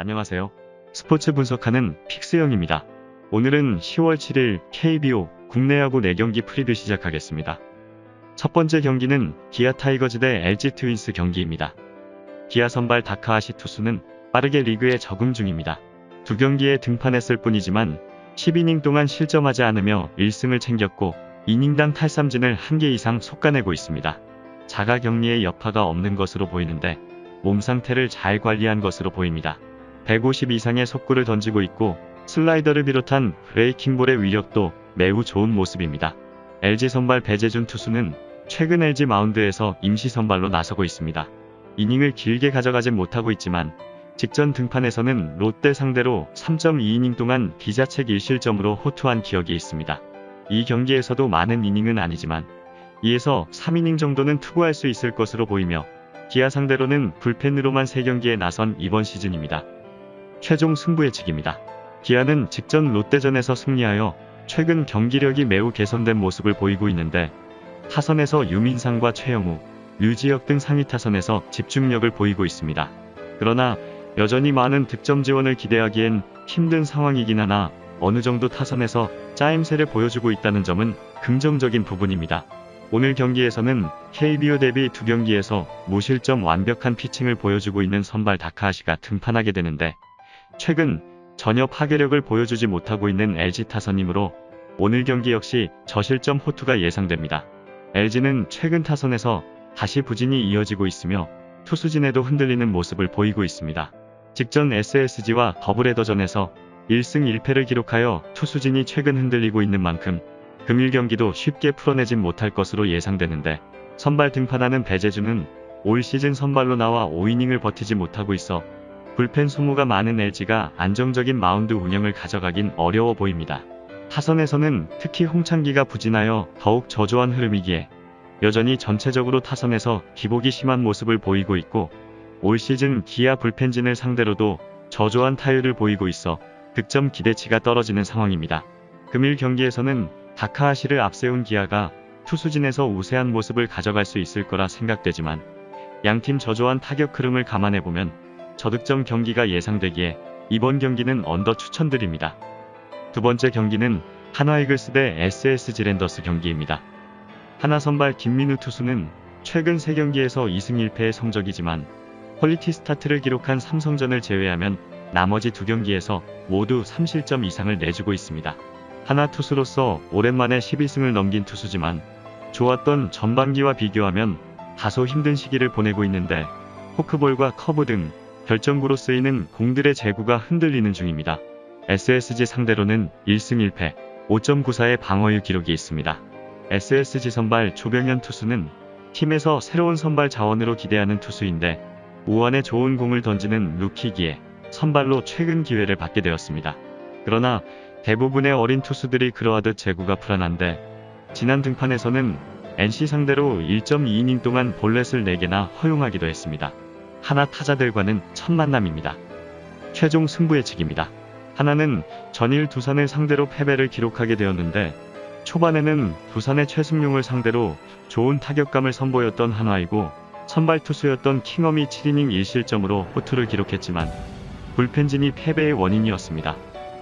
안녕하세요. 스포츠 분석하는 픽스형입니다. 오늘은 10월 7일 KBO 국내 야구 4경기 프리뷰 시작하겠습니다. 첫 번째 경기는 기아 타이거즈 대 LG 트윈스 경기입니다. 기아 선발 다카하시 투수는 빠르게 리그에 적응 중입니다. 두 경기에 등판했을 뿐이지만 10이닝 동안 실점하지 않으며 1승을 챙겼고 이닝당 탈삼진을 1개 이상 솎아내고 있습니다. 자가 격리의 여파가 없는 것으로 보이는데 몸 상태를 잘 관리한 것으로 보입니다. 150 이상의 속구를 던지고 있고 슬라이더를 비롯한 브레이킹볼의 위력도 매우 좋은 모습입니다. LG 선발 배재준 투수는 최근 LG 마운드에서 임시 선발로 나서고 있습니다. 이닝을 길게 가져가진 못하고 있지만 직전 등판에서는 롯데 상대로 3.2이닝 동안 기자책 1실점으로 호투한 기억이 있습니다. 이 경기에서도 많은 이닝은 아니지만 2에서 3이닝 정도는 투구할 수 있을 것으로 보이며 기아 상대로는 불펜으로만 3경기에 나선 이번 시즌입니다. 최종 승부의 직입니다. 기아는 직전 롯데전에서 승리하여 최근 경기력이 매우 개선된 모습을 보이고 있는데 타선에서 유민상과 최영우, 류지혁 등 상위 타선에서 집중력을 보이고 있습니다. 그러나 여전히 많은 득점 지원을 기대하기엔 힘든 상황이긴 하나 어느 정도 타선에서 짜임새를 보여주고 있다는 점은 긍정적인 부분입니다. 오늘 경기에서는 KBO 대비 두 경기에서 무실점 완벽한 피칭을 보여주고 있는 선발 다카하시가 등판하게 되는데 최근 전혀 파괴력을 보여주지 못하고 있는 LG 타선이므로 오늘 경기 역시 저실점 호투가 예상됩니다. LG는 최근 타선에서 다시 부진이 이어지고 있으며 투수진에도 흔들리는 모습을 보이고 있습니다. 직전 SSG와 더블헤더전에서 1승 1패를 기록하여 투수진이 최근 흔들리고 있는 만큼 금일 경기도 쉽게 풀어내진 못할 것으로 예상되는데 선발 등판하는 배재준은 올 시즌 선발로 나와 5이닝을 버티지 못하고 있어 불펜 소모가 많은 LG가 안정적인 마운드 운영을 가져가긴 어려워 보입니다. 타선에서는 특히 홍창기가 부진하여 더욱 저조한 흐름이기에 여전히 전체적으로 타선에서 기복이 심한 모습을 보이고 있고 올 시즌 기아 불펜진을 상대로도 저조한 타율을 보이고 있어 득점 기대치가 떨어지는 상황입니다. 금일 경기에서는 다카하시를 앞세운 기아가 투수진에서 우세한 모습을 가져갈 수 있을 거라 생각되지만 양팀 저조한 타격 흐름을 감안해보면 저득점 경기가 예상되기에 이번 경기는 언더 추천드립니다. 두 번째 경기는 하나 이글스 대 SSG 랜더스 경기입니다. 하나 선발 김민우 투수는 최근 3경기에서 2승 1패의 성적이지만 퀄리티 스타트를 기록한 삼성전을 제외하면 나머지 두 경기에서 모두 3실점 이상을 내주고 있습니다. 하나 투수로서 오랜만에 12승을 넘긴 투수지만 좋았던 전반기와 비교하면 다소 힘든 시기를 보내고 있는데 포크볼과 커브 등 결정구로 쓰이는 공들의 제구가 흔들리는 중입니다. SSG 상대로는 1승 1패, 5.94의 방어율 기록이 있습니다. SSG 선발 조병현 투수는 팀에서 새로운 선발 자원으로 기대하는 투수인데 우한에 좋은 공을 던지는 루키기에 선발로 최근 기회를 받게 되었습니다. 그러나 대부분의 어린 투수들이 그러하듯 제구가 불안한데 지난 등판에서는 NC 상대로 1.2이닝 동안 볼넷을 4개나 허용하기도 했습니다. 하나 타자들과는 첫 만남입니다. 최종 승부의 직입니다. 하나는 전일 두산을 상대로 패배를 기록하게 되었는데 초반에는 두산의 최승용을 상대로 좋은 타격감을 선보였던 한화이고 선발 투수였던 킹엄이 7이닝 1실점으로 호투를 기록했지만 불펜진이 패배의 원인이었습니다.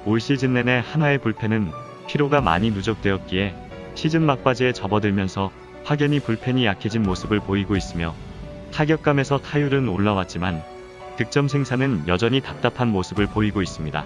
올 시즌 내내 한화의 불펜은 피로가 많이 누적되었기에 시즌 막바지에 접어들면서 확연히 불펜이 약해진 모습을 보이고 있으며 타격감에서 타율은 올라왔지만 득점 생산은 여전히 답답한 모습을 보이고 있습니다.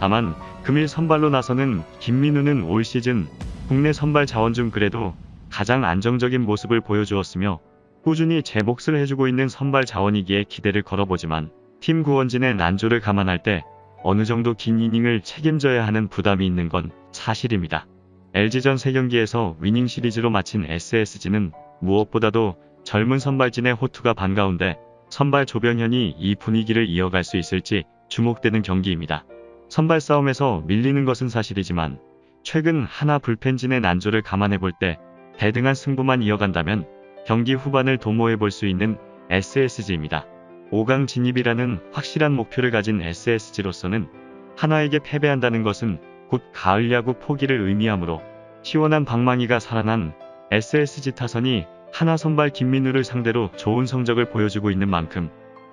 다만 금일 선발로 나서는 김민우는 올 시즌 국내 선발 자원 중 그래도 가장 안정적인 모습을 보여주었으며 꾸준히 제 몫을 해주고 있는 선발 자원이기에 기대를 걸어보지만 팀 구원진의 난조를 감안할 때 어느 정도 긴 이닝을 책임져야 하는 부담이 있는 건 사실입니다. LG전 3경기에서 위닝 시리즈로 마친 SSG는 무엇보다도 젊은 선발진의 호투가 반가운데 선발 조병현이 이 분위기를 이어갈 수 있을지 주목되는 경기입니다. 선발 싸움에서 밀리는 것은 사실이지만 최근 하나 불펜진의 난조를 감안해 볼 때 대등한 승부만 이어간다면 경기 후반을 도모해 볼 수 있는 SSG입니다. 5강 진입이라는 확실한 목표를 가진 SSG로서는 하나에게 패배한다는 것은 곧 가을 야구 포기를 의미하므로 시원한 방망이가 살아난 SSG 타선이 하나 선발 김민우를 상대로 좋은 성적을 보여주고 있는 만큼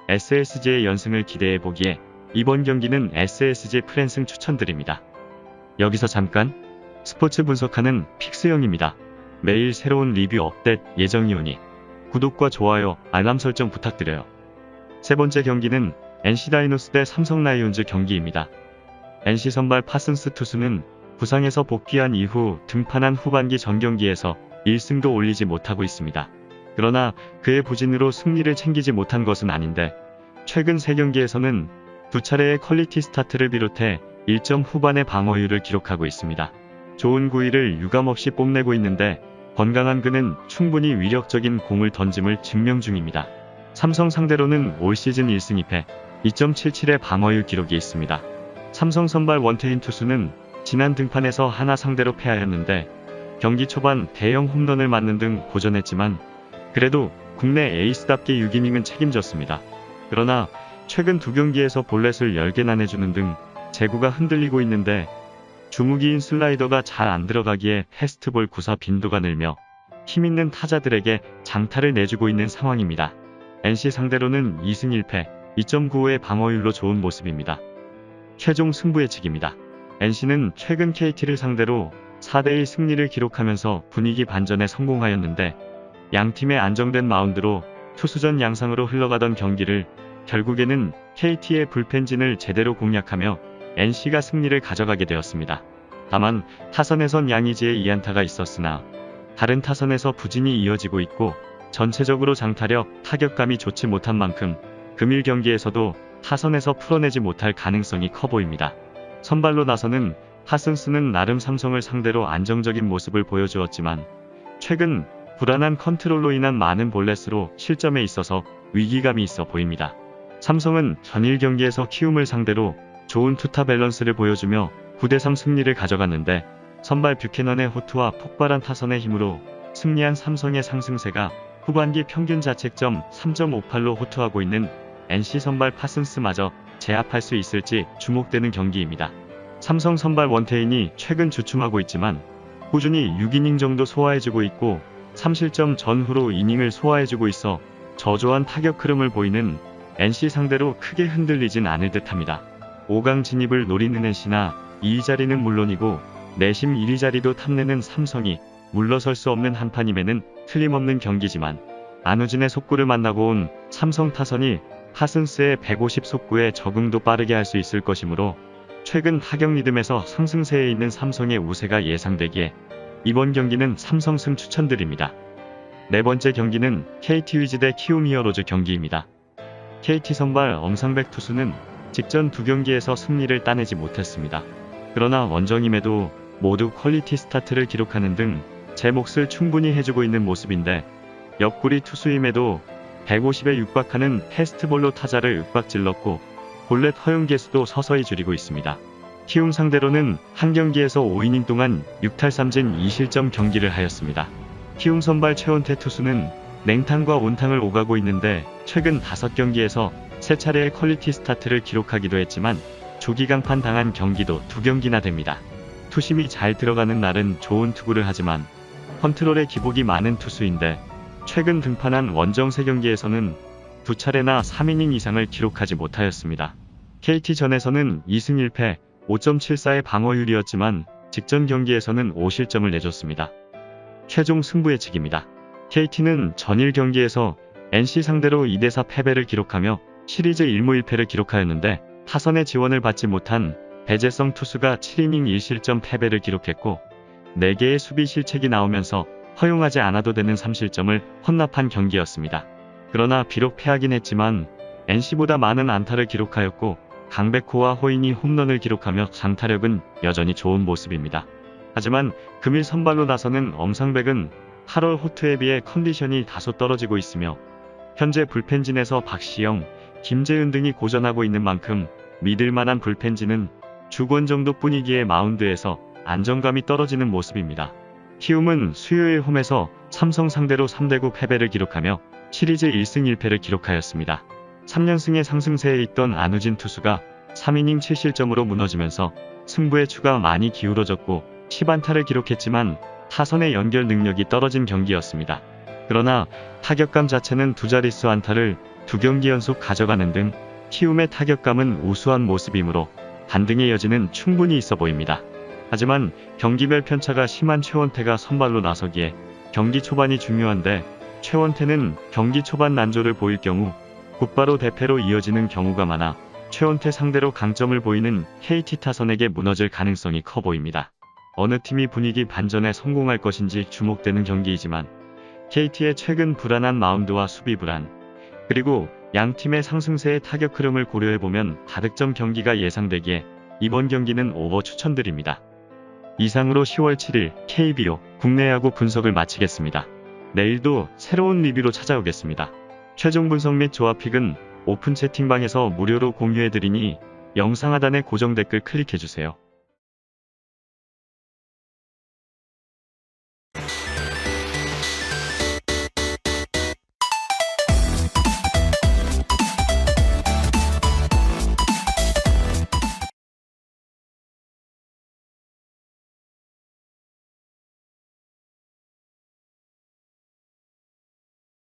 SSG의 연승을 기대해 보기에 이번 경기는 SSG 프랜승 추천드립니다. 여기서 잠깐 스포츠 분석하는 픽스형입니다. 매일 새로운 리뷰 업데이트 예정이오니 구독과 좋아요, 알람 설정 부탁드려요. 세 번째 경기는 NC 다이노스 대 삼성 라이온즈 경기입니다. NC 선발 파슨스 투수는 부상에서 복귀한 이후 등판한 후반기 전 경기에서 1승도 올리지 못하고 있습니다. 그러나 그의 부진으로 승리를 챙기지 못한 것은 아닌데 최근 3경기에서는 두 차례의 퀄리티 스타트를 비롯해 1점 후반의 방어율을 기록하고 있습니다. 좋은 구위를 유감없이 뽐내고 있는데 건강한 그는 충분히 위력적인 공을 던짐을 증명 중입니다. 삼성 상대로는 올 시즌 1승 2패 2.77의 방어율 기록이 있습니다. 삼성 선발 원태인 투수는 지난 등판에서 하나 상대로 패하였는데 경기 초반 대형 홈런을 맞는 등 고전했지만 그래도 국내 에이스답게 6이닝은 책임졌습니다. 그러나 최근 두 경기에서 볼넷을 10개나 내주는 등 제구가 흔들리고 있는데 주무기인 슬라이더가 잘 안 들어가기에 패스트볼 구사 빈도가 늘며 힘있는 타자들에게 장타를 내주고 있는 상황입니다. NC 상대로는 2승 1패 2.95의 방어율로 좋은 모습입니다. 최종 승부의 측입니다. NC는 최근 KT를 상대로 4대1 승리를 기록하면서 분위기 반전에 성공하였는데 양팀의 안정된 마운드로 투수전 양상으로 흘러가던 경기를 결국에는 KT의 불펜진을 제대로 공략하며 NC가 승리를 가져가게 되었습니다. 다만 타선에선 양의지의 2안타가 있었으나 다른 타선에서 부진이 이어지고 있고 전체적으로 장타력, 타격감이 좋지 못한 만큼 금일 경기에서도 타선에서 풀어내지 못할 가능성이 커 보입니다. 선발로 나서는 하슨스는 나름 삼성을 상대로 안정적인 모습을 보여주었지만 최근 불안한 컨트롤로 인한 많은 볼넷으로 실점에 있어서 위기감이 있어 보입니다. 삼성은 전일 경기에서 키움을 상대로 좋은 투타 밸런스를 보여주며 9대3 승리를 가져갔는데 선발 뷰캐넌의 호투와 폭발한 타선의 힘으로 승리한 삼성의 상승세가 후반기 평균 자책점 3.58로 호투하고 있는 NC 선발 파슨스마저 제압할 수 있을지 주목되는 경기입니다. 삼성 선발 원태인이 최근 주춤하고 있지만 꾸준히 6이닝 정도 소화해주고 있고 3실점 전후로 이닝을 소화해주고 있어 저조한 타격 흐름을 보이는 NC 상대로 크게 흔들리진 않을 듯합니다. 5강 진입을 노리는 NC나 2위 자리는 물론이고 내심 1위 자리도 탐내는 삼성이 물러설 수 없는 한판임에는 틀림없는 경기지만 안우진의 속구를 만나고 온 삼성 타선이 하슨스의 150 속구에 적응도 빠르게 할 수 있을 것이므로 최근 타격 리듬에서 상승세에 있는 삼성의 우세가 예상되기에 이번 경기는 삼성승 추천드립니다. 네 번째 경기는 KT 위즈 대 키움 히어로즈 경기입니다. KT 선발 엄상백 투수는 직전 두 경기에서 승리를 따내지 못했습니다. 그러나 원정임에도 모두 퀄리티 스타트를 기록하는 등 제 몫을 충분히 해주고 있는 모습인데 옆구리 투수임에도 150에 육박하는 패스트볼로 타자를 윽박질렀고 볼넷 허용 개수도 서서히 줄이고 있습니다. 키움 상대로는 한 경기에서 5이닝 동안 6탈 3진 2실점 경기를 하였습니다. 키움 선발 최원태 투수는 냉탕과 온탕을 오가고 있는데 최근 5경기에서 3차례의 퀄리티 스타트를 기록하기도 했지만 조기 강판 당한 경기도 2경기나 됩니다. 투심이 잘 들어가는 날은 좋은 투구를 하지만 컨트롤에 기복이 많은 투수인데 최근 등판한 원정 3경기에서는 두 차례나 3이닝 이상을 기록하지 못하였습니다. KT전에서는 2승 1패 5.74의 방어율이었지만 직전 경기에서는 5실점을 내줬습니다. 최종 승부의 측입니다. KT는 전일 경기에서 NC 상대로 2대4 패배를 기록하며 시리즈 1무 1패를 기록하였는데 타선의 지원을 받지 못한 배재성 투수가 7이닝 1실점 패배를 기록했고 4개의 수비 실책이 나오면서 허용하지 않아도 되는 3실점을 헌납한 경기였습니다. 그러나 비록 패하긴 했지만 NC보다 많은 안타를 기록하였고 강백호와 호인이 홈런을 기록하며 장타력은 여전히 좋은 모습입니다. 하지만 금일 선발로 나서는 엄상백은 8월 호투에 비해 컨디션이 다소 떨어지고 있으며 현재 불펜진에서 박시영, 김재윤 등이 고전하고 있는 만큼 믿을 만한 불펜진은 주권 정도 뿐이기에 마운드에서 안정감이 떨어지는 모습입니다. 키움은 수요일 홈에서 삼성 상대로 3대9 패배를 기록하며 시리즈 1승 1패를 기록하였습니다. 3연승의 상승세에 있던 안우진 투수가 3이닝 7실점으로 무너지면서 승부의 추가 많이 기울어졌고 10안타를 기록했지만 타선의 연결 능력이 떨어진 경기였습니다. 그러나 타격감 자체는 두 자릿수 안타를 두 경기 연속 가져가는 등 키움의 타격감은 우수한 모습이므로 반등의 여지는 충분히 있어 보입니다. 하지만 경기별 편차가 심한 최원태가 선발로 나서기에 경기 초반이 중요한데 최원태는 경기 초반 난조를 보일 경우 곧바로 대패로 이어지는 경우가 많아 최원태 상대로 강점을 보이는 KT 타선에게 무너질 가능성이 커 보입니다. 어느 팀이 분위기 반전에 성공할 것인지 주목되는 경기이지만 KT의 최근 불안한 마운드와 수비 불안 그리고 양 팀의 상승세의 타격 흐름을 고려해보면 다득점 경기가 예상되기에 이번 경기는 오버 추천드립니다. 이상으로 10월 7일 KBO 국내 야구 분석을 마치겠습니다. 내일도 새로운 리뷰로 찾아오겠습니다. 최종 분석 및 조합픽은 오픈 채팅방에서 무료로 공유해드리니 영상 하단의 고정 댓글 클릭해주세요.